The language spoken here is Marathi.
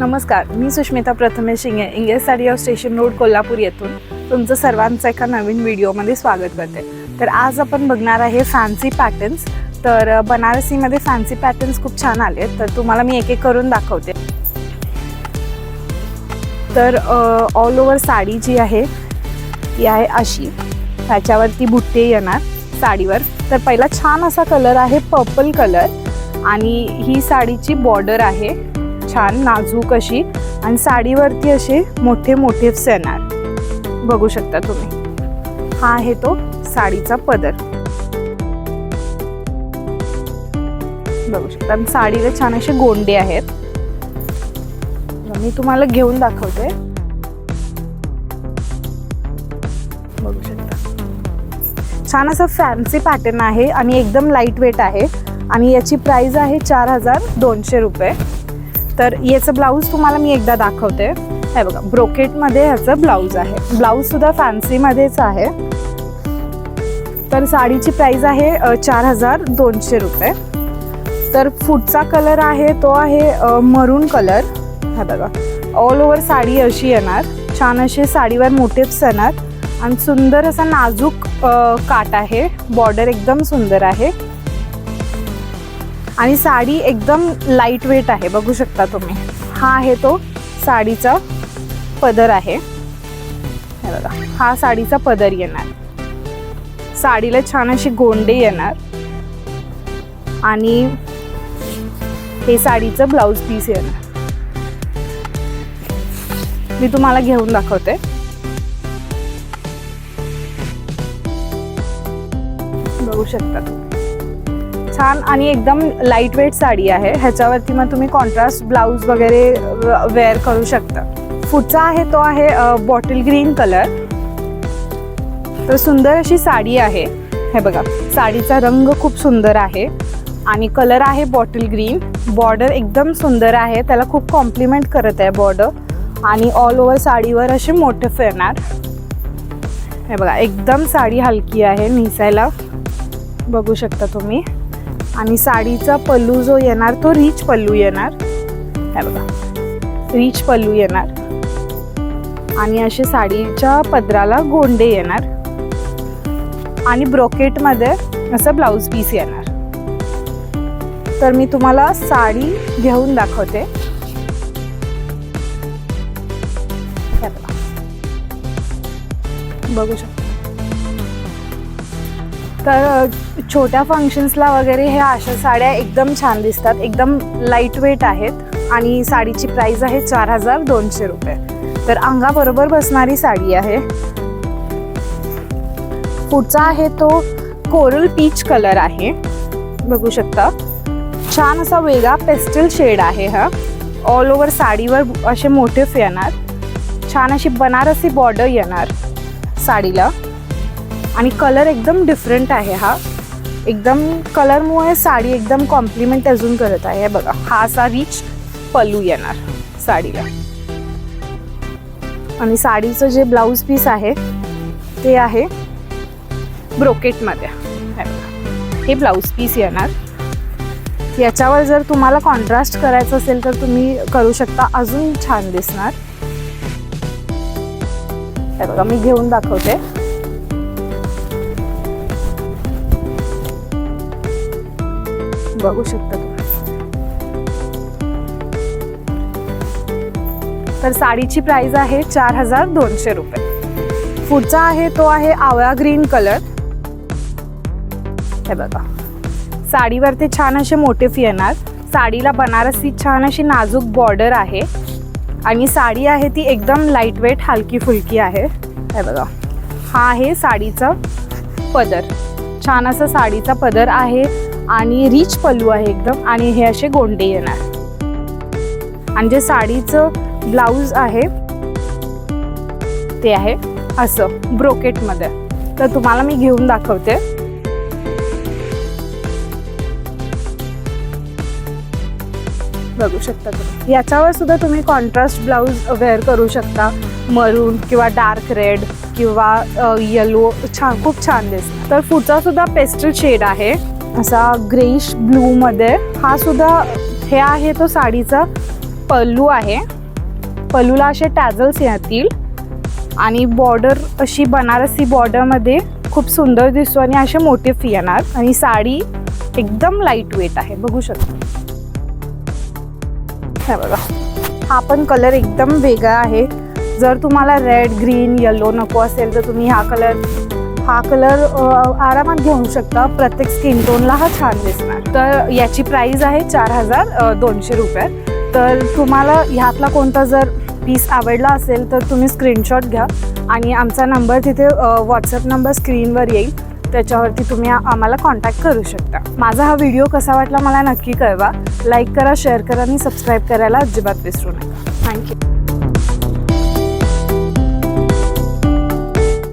नमस्कार मी Sushmita Prathamesh Shinge English sari off station road Kolhapur येथून तुमचं सर्वांचं एका नवीन व्हिडिओमध्ये स्वागत करते. तर आज आपण बघणार आहे फॅन्सी पॅटर्न्स तर बनारसीमध्ये फॅन्सी पॅटर्न्स खूप छान आले आहेत तर तुम्हाला मी एक एक करून दाखवते. तर ऑल ओव्हर साडी जी आहे ती आहे अशी. त्याच्यावरती बुट्टे येणार साडीवर. तर पहिला छान असा कलर आहे पर्पल कलर आणि ही साडीची बॉर्डर आहे. छान नाजूक अशी आणि साडीवरती असे मोठे मोठेच येणार बघू शकता तुम्ही. हा आहे तो साडीचा पदर. बघू शकता. आणि साडीला छान असे गोंडे आहेत. मी तुम्हाला घेऊन दाखवते. बघू शकता. छान असं फॅन्सी पॅटर्न आहे आणि एकदम लाइट वेट आहे. आणि याची प्राइस आहे चार हजार दोनशे रुपये. तर याचं ब्लाऊज तुम्हाला मी एकदा दाखवते. हे बघा ब्रोकेटमध्ये ह्याचं ब्लाऊज आहे. ब्लाऊजसुद्धा फॅन्सीमध्येच आहे. तर साडीची प्राईज आहे चार हजार दोनशे रुपये. तर फूडचा कलर आहे तो आहे मरून कलर हा बघा ऑल ओव्हर साडी अशी येणार. छान अशी साडीवर मोटिप्स येणार. आणि सुंदर असा नाजूक काट आहे. बॉर्डर एकदम सुंदर आहे. आणि साडी एकदम लाइट वेट आहे बघू शकता तुम्ही. हा आहे तो साडीचा पदर आहे. बघा हा साडीचा पदर येणार. साडीला छान अशी गोंडे येणार. आणि हे साडीचं ब्लाऊज पीस येणार. मी तुम्हाला घेऊन दाखवते. बघू शकता छान आणि एकदम लाइट वेट साडी आहे. ह्याच्यावरती मग तुम्ही कॉन्ट्रास्ट ब्लाऊज वगैरे वेअर करू शकता. पुढचा आहे तो आहे बॉटल ग्रीन कलर तर सुंदर अशी साडी आहे. हे बघा साडीचा रंग खूप सुंदर आहे. आणि कलर आहे बॉटल ग्रीन बॉर्डर एकदम सुंदर आहे. त्याला खूप कॉम्प्लिमेंट करत आहे बॉर्डर आणि ऑल ओव्हर साडीवर असे मोठे फिरणार. हे बघा एकदम साडी हलकी आहे निसायला. बघू शकता तुम्ही. आणि साडीचा पल्लू जो येणार तो रिच पल्लू येणार. हे बघा. रिच पल्लू येणार. आणि असे साडीच्या पदराला गोंडे येणार. आणि ब्रोकेटमध्ये असं ब्लाऊज पीस येणार. तर मी तुम्हाला साडी घेऊन दाखवते. बघू शकता. तर छोट्या फंक्शन्सला वगैरे ह्या अशा साड्या एकदम छान दिसतात. एकदम लाइट वेट आहेत आणि साडीची प्राईज आहे चार हजार दोनशे रुपये. तर अंगाबरोबर बसणारी साडी आहे. पुढचा आहे तो कोरल पीच कलर आहे. बघू शकता. छान असा वेगळा पेस्टल शेड आहे हा. ऑल ओव्हर साडीवर असे मोठे येणार छान अशी बनारसी बॉर्डर येणार साडीला. आणि कलर एकदम डिफरंट आहे हा. एकदम कलरमुळे साडी एकदम कॉम्प्लिमेंट अजून करत आहे. बघा हा असा रिच पल्लू येणार साडीला. आणि साडीचं जे ब्लाऊज पीस आहे ते आहे ब्रोकेटमध्ये. हे ब्लाऊज पीस येणार. याच्यावर जर तुम्हाला कॉन्ट्रास्ट करायचं असेल तर तुम्ही करू शकता. अजून छान दिसणार. बघा मी घेऊन दाखवते. बघू शकता तुम्ही. तर साडीची प्राइस आहे चार हजार दोनशे रुपये. पुढचा आहे तो आहे आवळा ग्रीन कलर हे बघा. साडीवरती छान असे मोटिफ येणार. साडीला बनारसी छान अशी नाजूक बॉर्डर आहे. आणि साडी आहे ती एकदम लाइट वेट हलकी फुलकी आहे. हे बघा. हा आहे साडीचा पदर. छान असा साडीचा पदर आहे. आणि रिच पल्लू आहे एकदम. आणि हे असे गोंडे येणार. आणि जे साडीचं ब्लाऊज आहे ते आहे असं ब्रोकेटमध्ये तर तुम्हाला मी घेऊन दाखवते. बघू शकता तुम्ही. याच्यावर सुद्धा तुम्ही कॉन्ट्रास्ट ब्लाऊज वेअर करू शकता. मरून किंवा डार्क रेड किंवा येलो छान खूप छान दिसतं. तर पुढचा सुद्धा पेस्टल शेड आहे. असा ग्रेश ब्लूमध्ये. हा सुद्धा हे आहे तो साडीचा पल्लू आहे. पल्लूला असे टॅझल्स येतील. आणि बॉर्डर अशी बनारसी बॉर्डरमध्ये खूप सुंदर दिसतो आणि असे मोटिफ येणार. आणि साडी एकदम लाइट वेट आहे. बघू शकता. हे बघा. हा पण कलर एकदम वेगळा आहे. जर तुम्हाला रेड ग्रीन येलो नको असेल तर तुम्ही हा कलर हा कलर आरामात घेऊ शकता. प्रत्येक स्किन टोनला हा छान दिसणार. तर याची प्राईज आहे चार हजार दोनशे रुपये. तर तुम्हाला ह्यातला कोणता जर पीस आवडला असेल तर तुम्ही स्क्रीनशॉट घ्या. आणि आमचा नंबर तिथे व्हॉट्सअप नंबर स्क्रीनवर येईल. त्याच्यावरती तुम्ही आम्हाला कॉन्टॅक्ट करू शकता. माझा हा व्हिडिओ कसा वाटला मला नक्की कळवा. लाईक करा शेअर करा आणि सबस्क्राईब करायला अजिबात विसरू नका.